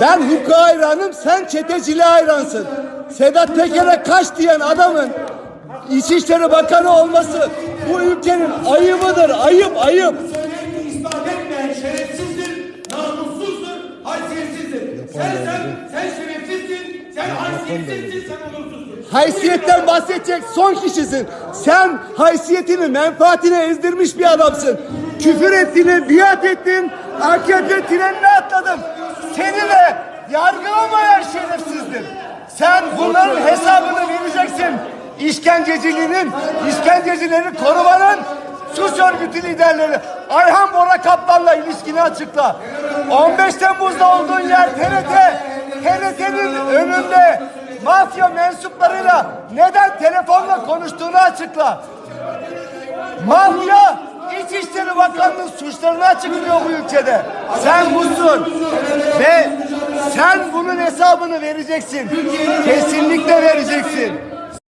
Ben hukuka hayranım, sen çeteciliğe hayransın. Sedat Peker'e kaç diyen adamın İçişleri Bakanı olması bu ülkenin ayıbıdır, ayıp, ayıp. Sen sen, sen şerefsizsin, sen haysiyetsizsin, sen onursuzsun. Haysiyetten bahsedecek son kişisin. Sen haysiyetini, menfaatini ezdirmiş bir adamsın. Küfür ettin, biat ettin, AKP trenine atladın. Seni de yargılamayan şerefsizdir. Sen bunların hesabını vereceksin. İşkenceciliğinin, işkencecileri korumanın suç örgütü liderleri Ayhan Bora Kaplan'la ilişkini açıkla. 15 Temmuz'da olduğun yer TRT. TRT'nin önünde mafya mensuplarıyla neden telefonla konuştuğunu açıkla. Mafya Bakanlığı'nın suçlarını açıklıyor bu ülkede. Sen busun. Ve sen bunun hesabını vereceksin. Kesinlikle vereceksin.